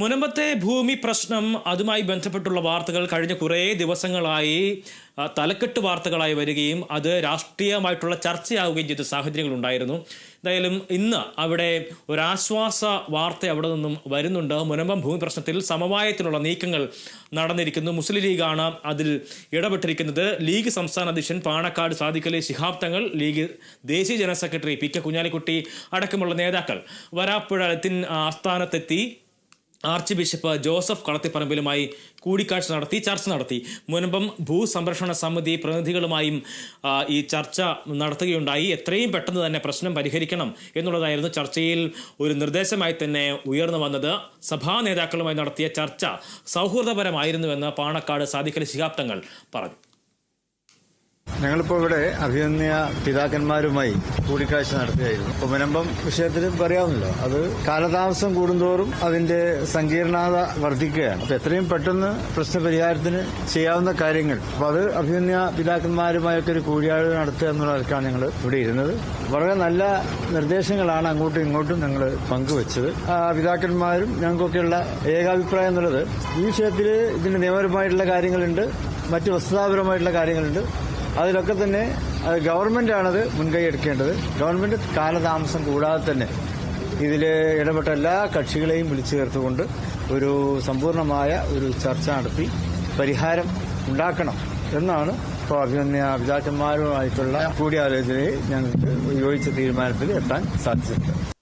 മുനമ്പത്തെ ഭൂമി പ്രശ്നം അതുമായി ബന്ധപ്പെട്ടുള്ള വാർത്തകൾ കഴിഞ്ഞ കുറേ ദിവസങ്ങളായി തലക്കെട്ട് വാർത്തകളായി വരികയും അത് രാഷ്ട്രീയമായിട്ടുള്ള ചർച്ചയാവുകയും ചെയ്ത സാഹചര്യങ്ങൾ ഉണ്ടായിരുന്നു. എന്തായാലും ഇന്ന് അവിടെ ഒരാശ്വാസ വാർത്ത അവിടെ നിന്നും വരുന്നുണ്ട്. മുനമ്പം ഭൂമി പ്രശ്നത്തിൽ സമവായത്തിനുള്ള നീക്കങ്ങൾ നടന്നിരിക്കുന്നു. മുസ്ലിം ലീഗാണ് അതിൽ ഇടപെട്ടിരിക്കുന്നത്. ലീഗ് സംസ്ഥാന അധ്യക്ഷൻ പാണക്കാട് സാദിഖലി ശിഹാബ് തങ്ങൾ ലീഗ് ദേശീയ general secretary P K Kunhalikutty അടക്കമുള്ള നേതാക്കൾ വരാപ്പുഴ ലത്തിൻ ആസ്ഥാനത്തെത്തി ആർച്ച് ബിഷപ്പ് ജോസഫ് കളത്തിപ്പറമ്പിലുമായി കൂടിക്കാഴ്ച നടത്തി ചർച്ച നടത്തി. മുൻപം ഭൂസംരക്ഷണ സമിതി പ്രതിനിധികളുമായും ഈ ചർച്ച നടത്തുകയുണ്ടായി. എത്രയും പെട്ടെന്ന് തന്നെ പ്രശ്നം പരിഹരിക്കണം എന്നുള്ളതായിരുന്നു ചർച്ചയിൽ ഒരു നിർദ്ദേശമായി തന്നെ ഉയർന്നു വന്നത്. സഭാ നേതാക്കളുമായി നടത്തിയ ചർച്ച സൗഹൃദപരമായിരുന്നുവെന്ന് പാണക്കാട് സാധിക്കൽ ശിഹാബ്ദങ്ങൾ പറഞ്ഞു. ഞങ്ങളിപ്പോ ഇവിടെ അഭിനന്ദിയ പിതാക്കന്മാരുമായി കൂടിക്കാഴ്ച നടത്തുകയായിരുന്നു. മുനമ്പം വിഷയത്തിൽ പറയാമല്ലോ അത് കാലതാമസം കൂടുന്തോറും അതിന്റെ സങ്കീർണത വർദ്ധിക്കുകയാണ്. അപ്പൊ എത്രയും പെട്ടെന്ന് പ്രശ്നപരിഹാരത്തിന് ചെയ്യാവുന്ന കാര്യങ്ങൾ. അപ്പൊ അത് അഭിനന്ദിയ പിതാക്കന്മാരുമായൊക്കെ ഒരു കൂടിയാഴ്ച നടത്തുക എന്നുള്ളതൊക്കെയാണ് ഞങ്ങൾ ഇവിടെ ഇരുന്നത്. വളരെ നല്ല നിർദ്ദേശങ്ങളാണ് അങ്ങോട്ടും ഇങ്ങോട്ടും ഞങ്ങൾ പങ്കുവച്ചത്. പിതാക്കന്മാരും ഞങ്ങൾക്കൊക്കെയുള്ള ഏകാഭിപ്രായം എന്നുള്ളത് ഈ വിഷയത്തിൽ ഇതിന്റെ നിയമപരമായിട്ടുള്ള കാര്യങ്ങളുണ്ട് മറ്റ് വസ്തുതാപരമായിട്ടുള്ള കാര്യങ്ങളുണ്ട്. അതിലൊക്കെ തന്നെ അത് ഗവൺമെന്റാണത് മുൻകൈ എടുക്കേണ്ടത്. ഗവൺമെന്റ് കാലതാമസം കൂടാതെ തന്നെ ഇതിൽ ഇടപെട്ട എല്ലാ കക്ഷികളെയും വിളിച്ചു ചേർത്തുകൊണ്ട് ഒരു സമ്പൂർണമായ ഒരു ചർച്ച നടത്തി പരിഹാരം ഉണ്ടാക്കണം എന്നാണ് പിതാക്കന്മാരുമായിട്ടുള്ള കൂടിയാലോചനയിൽ ഞങ്ങൾക്ക് യോജിച്ച തീരുമാനത്തിൽ എത്താൻ സാധിച്ചിട്ടുണ്ട്.